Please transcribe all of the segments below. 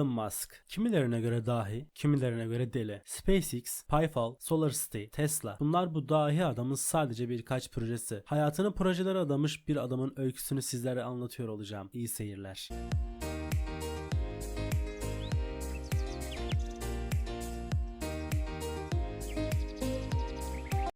Elon Musk. Kimilerine göre dahi, kimilerine göre deli. SpaceX, PayPal, SolarCity, Tesla. Bunlar bu dahi adamın sadece birkaç projesi. Hayatını projelere adamış bir adamın öyküsünü sizlere anlatıyor olacağım. İyi seyirler.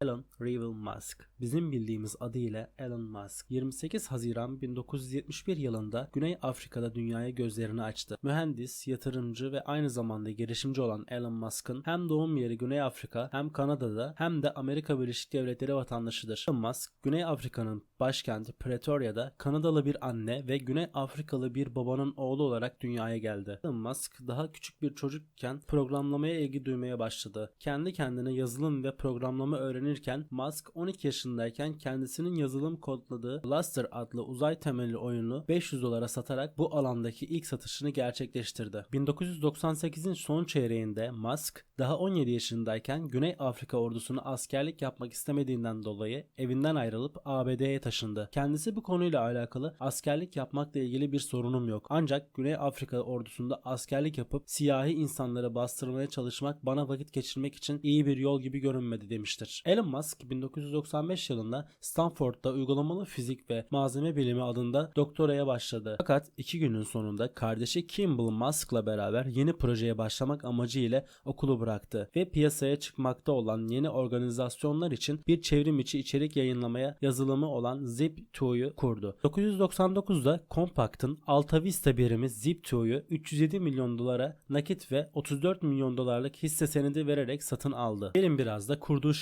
Elon Revel Musk. Bizim bildiğimiz adıyla Elon Musk. 28 Haziran 1971 yılında Güney Afrika'da dünyaya gözlerini açtı. Mühendis, yatırımcı ve aynı zamanda girişimci olan Elon Musk'ın hem doğum yeri Güney Afrika hem Kanada'da hem de Amerika Birleşik Devletleri vatandaşıdır. Elon Musk, Güney Afrika'nın başkenti Pretoria'da Kanadalı bir anne ve Güney Afrikalı bir babanın oğlu olarak dünyaya geldi. Elon Musk daha küçük bir çocukken programlamaya ilgi duymaya başladı. Kendi kendine yazılım ve programlama öğrenirken Musk 12 yaşındayken kendisinin yazılım kodladığı Luster adlı uzay temelli oyunu 500 dolara satarak bu alandaki ilk satışını gerçekleştirdi. 1998'in son çeyreğinde Musk daha 17 yaşındayken Güney Afrika ordusuna askerlik yapmak istemediğinden dolayı evinden ayrılıp ABD'ye taşındı. Kendisi bu konuyla alakalı askerlik yapmakla ilgili bir sorunum yok. Ancak Güney Afrika ordusunda askerlik yapıp siyahi insanları bastırmaya çalışmak bana vakit geçirmek için iyi bir yol gibi görünmedi demiştir. Elon Musk 1995 yılında Stanford'da uygulamalı fizik ve malzeme bilimi adında doktoraya başladı. Fakat iki günün sonunda kardeşi Kimball Musk'la beraber yeni projeye başlamak amacıyla okulu bıraktı ve piyasaya çıkmakta olan yeni organizasyonlar için bir çevrim içi içerik yayınlamaya yazılımı olan Zip2'yu kurdu. 1999'da Compact'ın Alta Vista birimi Zip2'yu 307 milyon dolara nakit ve 34 milyon dolarlık hisse senedi vererek satın aldı. Gelin biraz da kurduğu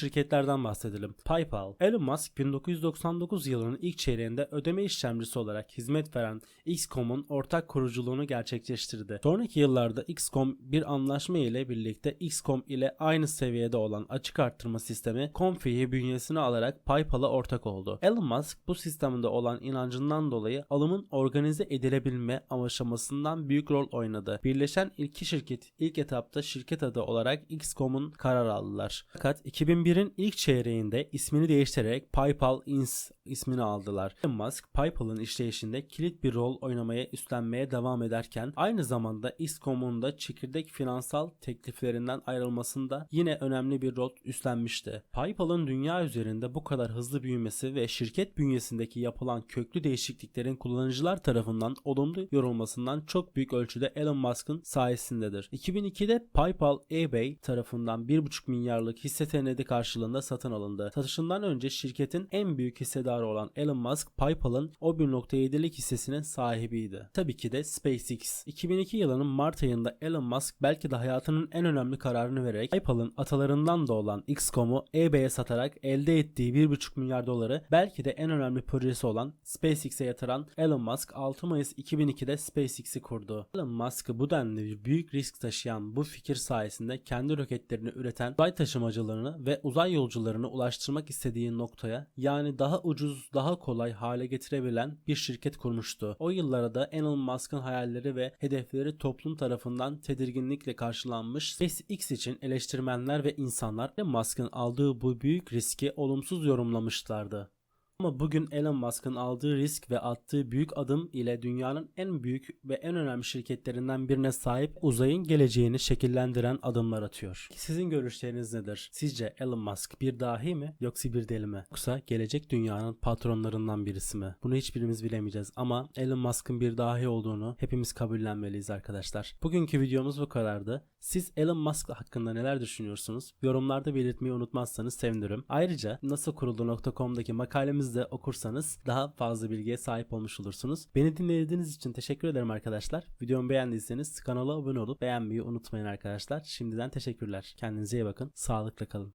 şirketlerden bahsedelim. PayPal. Elon Musk 1999 yılının ilk çeyreğinde ödeme işlemcisi olarak hizmet veren XCOM'un ortak kuruculuğunu gerçekleştirdi. Sonraki yıllarda XCOM bir anlaşma ile birlikte XCOM ile aynı seviyede olan açık arttırma sistemi Comfy'yi bünyesine alarak PayPal'a ortak oldu. Elon Musk bu sistemde olan inancından dolayı alımın organize edilebilme aşamasından büyük rol oynadı. Birleşen iki şirket ilk etapta şirket adı olarak XCOM'un karar aldılar. Fakat 2001'in ilk çeyreğinde ismini değiştirerek PayPal Inc. ismini aldılar. Elon Musk PayPal'ın işleyişinde kilit bir rol oynamaya üstlenmeye devam ederken aynı zamanda XCOM'un da çekirdek finansal tekliflerinden ayrılmasında yine önemli bir rol üstlenmişti. PayPal'ın dünya üzerinde bu kadar hızlı büyümesi ve şirket bünyesindeki yapılan köklü değişikliklerin kullanıcılar tarafından olumlu yorulmasından çok büyük ölçüde Elon Musk'ın sayesindedir. 2002'de PayPal eBay tarafından 1,5 milyarlık hisse senedi karşılığında satın alındı. Satışından önce şirketin en büyük hissedarı olan Elon Musk PayPal'ın o 1.7'lik hissesinin sahibiydi. Tabii ki de SpaceX. 2002 yılının Mart ayında Elon Musk belki de hayatının en önemli kararını vererek PayPal'ın atalarından da olan XCOM'u eBay'e satarak elde ettiği 1.5 milyar doları belki de en önemli projesi olan SpaceX'e yatıran Elon Musk 6 Mayıs 2002'de SpaceX'i kurdu. Elon Musk'ı bu denli büyük risk taşıyan bu fikir sayesinde kendi roketlerini üreten uzay taşımacılarını ve uzay yolcularını ulaştırmak istediği noktaya yani daha ucuz, daha kolay hale getirebilen bir şirket kurmuştu. O yıllarda Elon Musk'ın hayalleri ve hedefleri toplum tarafından tedirginlikle karşılanmış. SpaceX için eleştirmenler ve insanlar Musk'ın aldığı bu büyük riski olumsuz yorumlamışlardı. Ama bugün Elon Musk'ın aldığı risk ve attığı büyük adım ile dünyanın en büyük ve en önemli şirketlerinden birine sahip uzayın geleceğini şekillendiren adımlar atıyor. Sizin görüşleriniz nedir? Sizce Elon Musk bir dahi mi yoksa bir deli mi? Yoksa gelecek dünyanın patronlarından birisi mi? Bunu hiçbirimiz bilemeyeceğiz ama Elon Musk'ın bir dahi olduğunu hepimiz kabullenmeliyiz arkadaşlar. Bugünkü videomuz bu kadardı. Siz Elon Musk hakkında neler düşünüyorsunuz? Yorumlarda belirtmeyi unutmazsanız sevinirim. Ayrıca nasılkuruldu.com'daki de okursanız daha fazla bilgiye sahip olmuş olursunuz. Beni dinlediğiniz için teşekkür ederim arkadaşlar. Videomu beğendiyseniz kanala abone olup beğenmeyi unutmayın arkadaşlar. Şimdiden teşekkürler. Kendinize iyi bakın. Sağlıkla kalın.